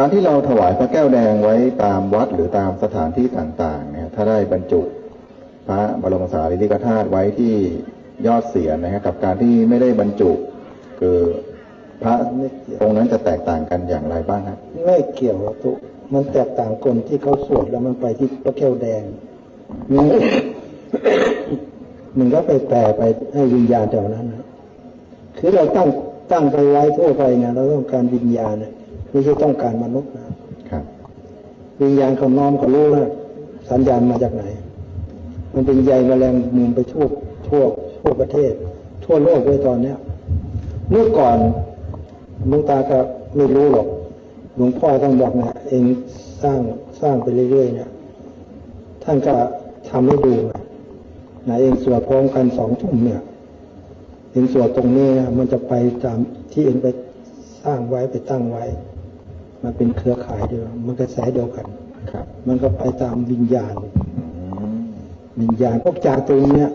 การที่เราถวายพระแก้วแดงไว้ตามวัดหรือตามสถานที่ต่างๆเนี่ยถ้าได้บรรจุพระบรมสารีริกธาตุไว้ที่ยอดเสียนนะครับกับการที่ไม่ได้บรรจุคือพระองค์นั้นจะแตกต่างกันอย่างไรบ้างครับไม่เกี่ยวตุมันแตกต่างคนที่เขาสวดแล้วมันไปที่พระแก้วแดงมันมันก็ไปแปลไปให้วิญญาณแถวนั้นนะคือเราตั้งตั้งไปไว้ทั่วไปไงเราต้องการวิญญาณนะ ไม่ใช่ต้องการมนุษย์นะครับวิญญาณเขาน้อมเขารู้แล้วสัญญาณมาจากไหน มันเป็นใยแมลงมุมไปทั่วทั่วทั่วประเทศ ทั่วโลกเลยตอนเนี้ยเมื่อก่อนหลวงตาก็ไม่รู้หรอกหลวงพ่อต้องบอกนะเองสร้างสร้างไปเรื่อยๆเนี่ยท่านก็ทำให้ดูนะนะเองสวดพร้อมกันสองทุ่มเนี่ยเองสวดตรงนี้นะมันจะไปตามที่เองไปสร้างไว้ไปตั้งไว้ มันเป็นเครือข่ายเดียวมันกระแสเดียวกันครับ มันก็ไปตามวิญญาณอืมวิญญาณพวกจาตุเนี้ย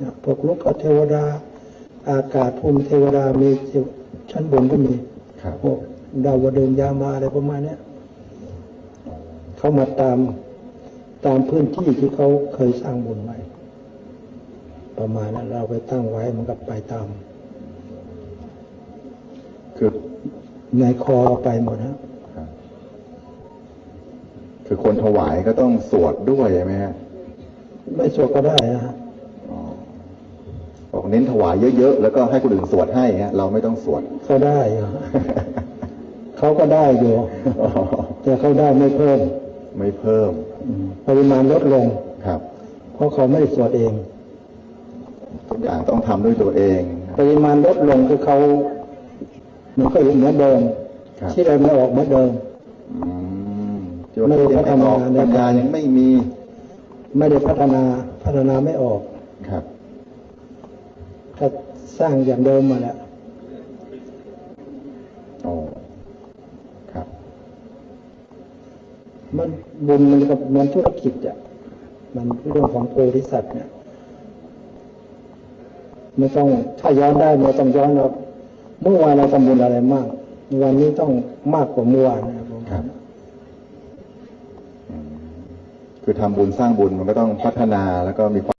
นะพวกลูกเทวดา อากาศภูมิเทวดามีเทวชั้นบนก็มีครับพวกดาวดึงยามาอะไรประมาณเนี้ยเขามาตามตามพื้นที่ที่เขาเคยสร้างบุญไว้ประมาณนั้นเราไปตั้งไว้มันก็ไปตามคือ ในคอไปหมดนะครับคือคนถวายก็ต้องสวดด้วยใช่ไหมฮะไม่สวดก็ได้นะอ๋อบอกเน้นถวายเยอะๆ แล้วก็ให้คนอื่นสวดให้ฮะเราไม่ต้องสวดก็ได้อยู่เขาก็ได้อยู่อ๋อแต่เขาได้ไม่เพิ่ม ไม่เพิ่มอืมปริมาณลดลงครับ เพราะเขาไม่ได้สวดเองทุกอย่างต้องทำด้วยตัวเอง ปริมาณลดลงคือเขา มันก็เหมือนเดิมครับที่เราไม่ออกเหมือนเดิมอืมที่ว่าไม่ได้พัฒนายังไม่ออกปัญญายังไม่มี ไม่ได้พัฒนาพัฒนาไม่ออกครับก็สร้างอย่างเดิมมาแหละโอ้ครับ มันบุญมันกับเหมือนธุรกิจอะมันเรื่องของโพธิสัตว์เนี่ยไม่ต้องถ้าย้อนได้ไม่ต้องย้อนเรา เมื่อวานเราทำบุญอะไรมาก วันนี้ต้องมากกว่าเมื่อวานนะครับผมครับคือทำบุญสร้างบุญมันก็ต้องพัฒนาแล้วก็มีความ